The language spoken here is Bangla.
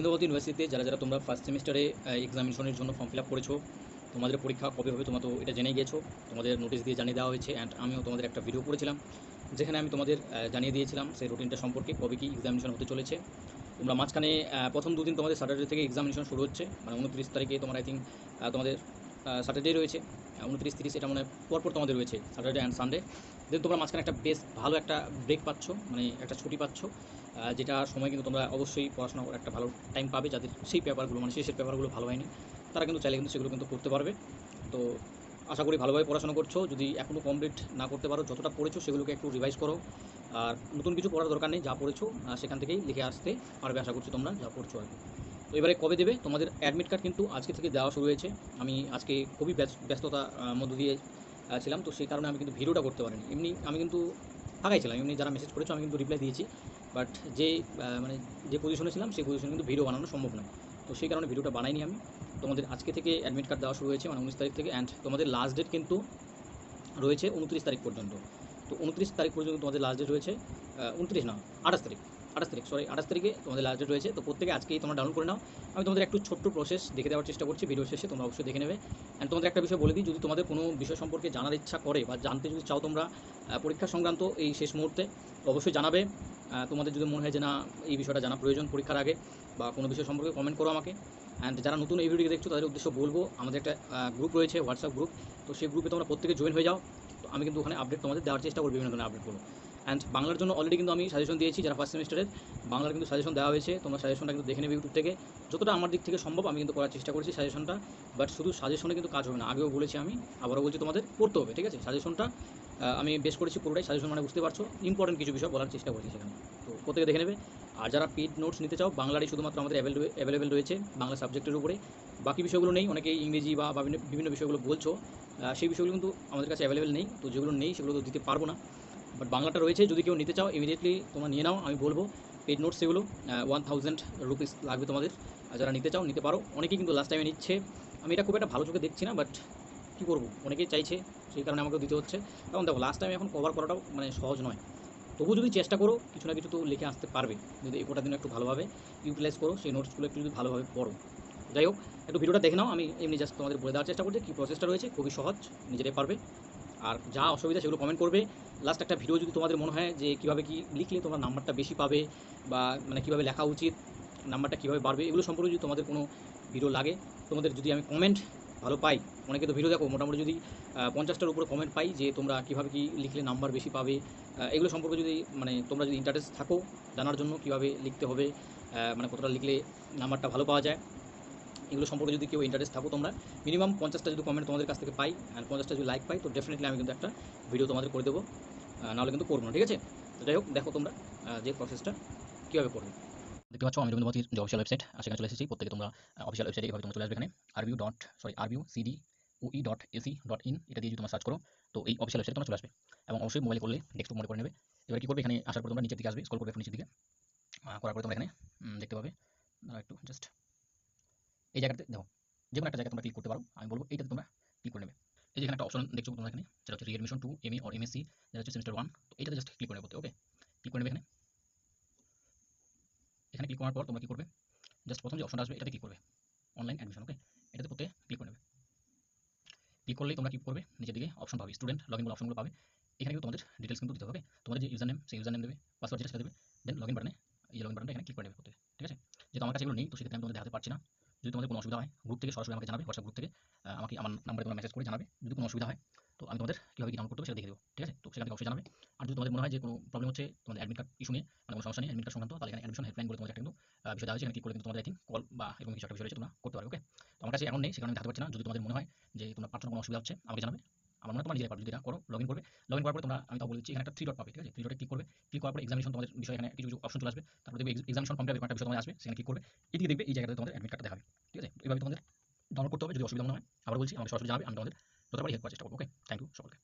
রবীন্দ্রভারতী ইউনিভার্সিটিতে যারা যারা তোমরা ফার্স্ট সেমিস্টারে এক্সামিনেশনের জন্য ফর্ম ফিল আপ করেছ, তোমাদের পরীক্ষা কবে হবে তোমরা তো এটা জেনে গেছো। তোমাদের নোটিশ দিয়ে জানিয়ে দেওয়া হয়েছে অ্যান্ড আমিও তোমাদের একটা ভিডিও করেছিলাম, যেখানে আমি তোমাদের জানিয়ে দিয়েছিলাম সেই রুটিনটা সম্পর্কে কবে কি এক্সামিনেশন হতে চলেছে। তোমরা মাঝখানে প্রথম দুদিন তোমাদের স্যাটারডে থেকে এক্সামিনেশন শুরু হচ্ছে মানে উনত্রিশ তারিখে তোমার আই থিঙ্ক তোমাদের স্যাটারডে রয়েছে উনত্রিশ তিরিশ এটা মানে পরপর তোমাদের রয়েছে স্যাটারডে অ্যান্ড সানডে দেন তোমরা মাঝখানে একটা বেশ ভালো একটা ব্রেক পাচ্ছ মানে একটা ছুটি পাচ্ছ। যেটা সময় কিন্তু তোমরা অবশ্যই পড়াশোনা করার একটা ভালো টাইম পাবে যাদের সেই পেপারগুলো মানে শেষের পেপারগুলো ভালো হয়নি, তারা কিন্তু চাইলে কিন্তু সেগুলো কিন্তু করতে পারবে। তো আশা করি ভালোভাবে পড়াশোনা করছ। যদি এখনও কমপ্লিট না করতে পারো, যতটা পড়েছো সেগুলোকে একটু রিভাইজ করো। আর নতুন কিছু পড়ার দরকার নেই, যা পড়েছো সেখান থেকেই লিখে আসতে পারবে আশা করছি তোমরা, যা পড়ছো আর। তো এবারে কবে দেবে? তোমাদের অ্যাডমিট কার্ড কিন্তু আজকে থেকে দেওয়া শুরু হয়েছে। আমি আজকে খুবই ব্যস- ব্যস্ততা মধ্য দিয়ে ছিলাম। তো সেই কারণে আমি কিন্তু ভিডিওটা করতে পারিনি। এমনি আমি কিন্তু ফাঁকাই ছিলাম। এমনি যারা মেসেজ করেছ, আমি কিন্তু রিপ্লাই দিয়েছি। বাট যে মানে যে পজিশনে ছিলাম, সেই পজিশনে কিন্তু ভিডিও বানানো সম্ভব নয় তো সেই কারণে ভিডিওটা বানাইনি আমি। তোমাদের আজকে থেকে অ্যাডমিট কার্ড দেওয়া শুরু হয়েছে মানে উনিশ তারিখ থেকে অ্যান্ড তোমাদের লাস্ট ডেট কিন্তু রয়েছে উনত্রিশ তারিখ পর্যন্ত। তো উনত্রিশ তারিখ পর্যন্ত তোমাদের লাস্ট ডেট রয়েছে উনত্রিশ না, আঠাশ তারিখ আঠাশ তারিখ সরি আঠাশ তারিখে তোমাদের লাস্ট ডেট রয়েছে। তো প্রত্যেকে আজকেই তোমরা ডাউনলোড করে নাও। আমি তোমাদের একটু ছোট্ট প্রসেস দেখে দেওয়ার চেষ্টা করছি ভিডিও শেষে তোমরা অবশ্যই দেখে নেবে। অ্যান্ড তোমাদের একটা বিষয় বলে দিই, যদি তোমাদের কোনো বিষয় সম্পর্কে জানার ইচ্ছা করে বা জানতে যদি চাও তোমরা পরীক্ষা সংক্রান্ত এই শেষ মুহূর্তে, অবশ্যই জানাবে। তোমাদের যদি মনে হয় যে না, এই বিষয়টা জানা প্রয়োজন পরীক্ষার আগে বা কোনো বিষয় সম্পর্কে কমেন্ট করো আমাকে। অ্যান্ড যারা নতুন এই ভিডিওটি দেখছ, তাদের উদ্দেশ্য বলব, আমাদের একটা গ্রুপ রয়েছে হোয়াটসঅ্যাপ গ্রুপ তো সেই গ্রুপে তোমরা প্রত্যেকে জয়েন হয়ে যাও। তো আমি কিন্তু ওখানে আপডেট তোমাদের দেওয়ার চেষ্টা করব, বিভিন্ন ধরনের আপডেটগুলো অ্যান্ড বাংলার জন্য অলরেডি কিন্তু আমি সাজেশন দিয়েছি, যারা ফার্স্ট সেমিস্টারের বাংলার কিন্তু সাজেশন দেওয়া হয়েছে। তোমরা সাজেশনটা কিন্তু দেখে নেবে ইউটিউব থেকে। যতটা আমার দিক থেকে সম্ভব, আমি কিন্তু করার চেষ্টা করছি সাজেশনটা বাট শুধু সাজেশনে কিন্তু কাজ হবে না, আগেও বলেছি আমি, আবারও বলছি তোমাদের পড়তে হবে, ঠিক আছে? সাজেশনটা আমি বেশ করেছি পুরোটাই, সাজেশন মানে বুঝতে পারছ। ইম্পর্টেন্ট কিছু বিষয় বলার চেষ্টা করছি সেখানে। তো প্রত্যেকে দেখে নেবে। আর যারা পেড নোটস নিতে চাও, বাংলারই শুধুমাত্র আমাদের অ্যাভেলেবেল রয়েছে বাংলা সাবজেক্টের উপরে। বাকি বিষয়গুলো নেই, অনেকেই ইংরেজি বা বিভিন্ন বিষয়গুলো বলছো। সেই বিষয়গুলো কিন্তু আমাদের কাছে অ্যাভেলেবেল নেই। তো যেগুলো নেই, সেগুলো তো দিতে পারব না। বাট বাংলাটা রয়েছে, যদি কেউ নিতে চাও ইমিডিয়েটলি তোমরা নিয়ে নাও, আমি বলব পেড নোটস সেগুলো ওয়ান থাউজেন্ড রুপিস লাগবে তোমাদের। আর যারা নিতে চাও, নিতে পারো। অনেকেই কিন্তু লাস্ট টাইমে নিচ্ছে। আমি এটা খুব একটা ভালো চোখে দেখছি না বাট কী করব? অনেকেই চাইছে, সেই কারণে আমাকে দিতে হচ্ছে। কারণ দেখো লাস্ট টাইমে এখন কভার করাটাও মানে সহজ নয়। তবু যদি চেষ্টা করো, কিছু না কিছু তো লিখে আসতে পারবে। যদি এই কটা দিন একটু ভালোভাবে ইউটিলাইজ করো, সেই নোটসগুলো একটু যদি ভালোভাবে পড়ো। যাই হোক, একটু ভিডিওটা দেখে নাও, আমি এমনি জাস্ট তোমাদের বলে দেওয়ার চেষ্টা করছি, কী প্রসেসটা রয়েছে, খুবই সহজ, নিজেরাই পারবে। আর যা অসুবিধা সেগুলো কমেন্ট করবে। লাস্ট একটা ভিডিও যদি তোমাদের মনে হয় যে কীভাবে কি লিখলে তোমার নাম্বারটা বেশি পাবে বা মানে কীভাবে লেখা উচিত নাম্বারটা কীভাবে বাড়বে, এগুলো সম্পর্কে যদি তোমাদের কোনো ভিডিও লাগে, তোমাদের যদি আমি কমেন্ট ভালো পাই। অনেকে তো ভিডিও দেখো, মোটামুটি যদি পঞ্চাশটার উপরে কমেন্ট পাই যে তোমরা কীভাবে কি লিখলে নাম্বার বেশি পাবে। এগুলো সম্পর্কে যদি মানে তোমরা যদি ইন্টারেস্ট থাকো জানার জন্য কীভাবে লিখতে হবে মানে কতটা লিখলে নাম্বারটা ভালো পাওয়া যায়, এগুলো সম্পর্কে যদি কেউ ইন্টারেস্ট থাকো তোমরা মিনিমাম পঞ্চাশটা যদি কমেন্ট তোমাদের কাছ থেকে পাই অ্যান্ড পঞ্চাশটা যদি লাইক পাই, তো ডেফিনেটলি আমি কিন্তু একটা ভিডিও তোমাদের করে দেবো। নাহলে কিন্তু করব না, ঠিক আছে? যাই হোক, দেখো তোমরা যে প্রসেসটা কীভাবে করবে। দেখতে পাচ্ছ, আমি রবীন্দ্রভারতীর যে অফিসিয়াল ওয়েবসাইট সেখানে চলে এসেছি। প্রত্যেকে তোমরা অফিসিয়াল ওয়েবসাইটে এইভাবে তোমরা চলে আসবে এখানে। RBU dot sorry RBU CD we dot AC dot in এটা দিয়ে যদি তোমরা সার্চ করো, তো এই অফিসিয়াল ওয়েবসাইট তোমরা চলে আসবে। এবং অবশ্যই মোবাইল করলে ডেস্কটপ মনে করে নেবে। এবার কী করবে, এখানে আসার পর তোমরা নিচের দিকে আসবে স্কল করবে নিচের দিকে। করার পরে তোমরা এখানে দেখতে পাবে। একটু জাস্ট এই জায়গাতে দেখো যে কোনো একটা জায়গায় তোমরা ক্লিক করতে পারো। আমি বলব এইটাতে তোমরা ক্লিক করে নেবে। এই যে একটা অপশন দেখছ তোমরা এখানে, সেটা হচ্ছে readmission to MA or MSc যেটা হচ্ছে সেমিস্টার ওয়ান তো এইটাতে জাস্ট ক্লিক করে নেবে ওকে ক্লিক করে নেবে এখানে। এখানে ক্লিক করার পর তোমরা কি করবে? জাস্ট প্রথম যে অপশনটা আসবে, এটাতে ক্লিক করবে। অনলাইন অ্যাডমিশন ওকে এটাতে করতে ক্লিক করে নেবে। ক্লিক করলেই তোমরা কি করবে? নিচের দিকে অপশন পাবে স্টুডেন্ট লগইন বলে অপশনগুলো পাবে। এখানে কিন্তু তোমাদের ডিটেলস কিন্তু দিতে হবে তোমাদের যে ইউজার নেম সেই ইউজার নেম দেবে পাসওয়ার্ড যেটা সেটা দেবে। দেন লগইন বাটনে এই লগইন বাটনটা এখানে ক্লিক করে নেবে ঠিক আছে? যেহেতু আমার কাছে এগুলো নেই, তো সেক্ষেত্রে আমি তোমাদের দেখাতে পারছি না। যদি তোমাদের কোনো অসুবিধা হয় গ্রুপ থেকে সরাসরি আমাকে জানাবে হোয়াটসঅ্যাপ গ্রুপ থেকে আমাকে আমার নাম্বারে তোমরা মেসেজ করে জানাবে। যদি কোনো অসুবিধা হয়, তো আমি তোমাদের কীভাবে কি করতে হবে সেটা দেখে দেবো, ঠিক আছে? তো সেখান থেকে অবশ্যই জানাবে। আর যদি তোমাদের মনে হয় যে কোনো প্রবলেম হচ্ছে, তোমাদের অ্যাডমিট কার্ড ইস্যু নিয়ে মানে কোনো সমস্যা নেই অ্যাডমিট কার্ড সংক্রান্ত, তাহলে এখানে অ্যাডমিশন হেল্পলাইন বলে তোমাদের একটা কিন্তু বিষয় দেওয়া হয়েছে করলে কিন্তু তোমাদের আই কল বা এরকম কিছু একটা বিষয় রয়েছে, তোমরা করতে পারবে ওকে তো আমার কাছে এখন নেই, সেখানে আমি থাকতে পারছি না। যদি তোমাদের মনে হয় যে তোমার পার্সোনাল কোনো অসুবিধা হচ্ছে, আমাকে জানাবে। আমার মনে তোমার নিজের পারবে যদি এটা করো লগ ইন করবে লগ ইন করার পরে তোমরা, আমি তাও বলেছি এখানে একটা থ্রি ডট পাবে, ঠিক আছে? থ্রি ডটে ক্লিক করবে ক্লিক করার পরে এক্সামিনেশন তোমাদের বিষয় এখানে কিছু কিছু অপশন চলে আসবে। তারপর দেখবে এক্সামিনেশন ফর্মটা একটা বিষয় তোমাদের আসবে, সেখানে ক্লিক করবে। এদিকে দেখবে এই জায়গাতে তোমাদের অ্যাডমিট কার্ডটা দেখাবে, ঠিক আছে? তো এইভাবে তোমাদের ডাউনলোড করতে হবে, যদি অসুবিধা মনে হয় আবার বলছি, আমাকে সরাসরি জানাবে, আমি তোমাদের যতবারই হেল্প করার চেষ্টা করব ওকে থ্যাংক ইউ সকলকে।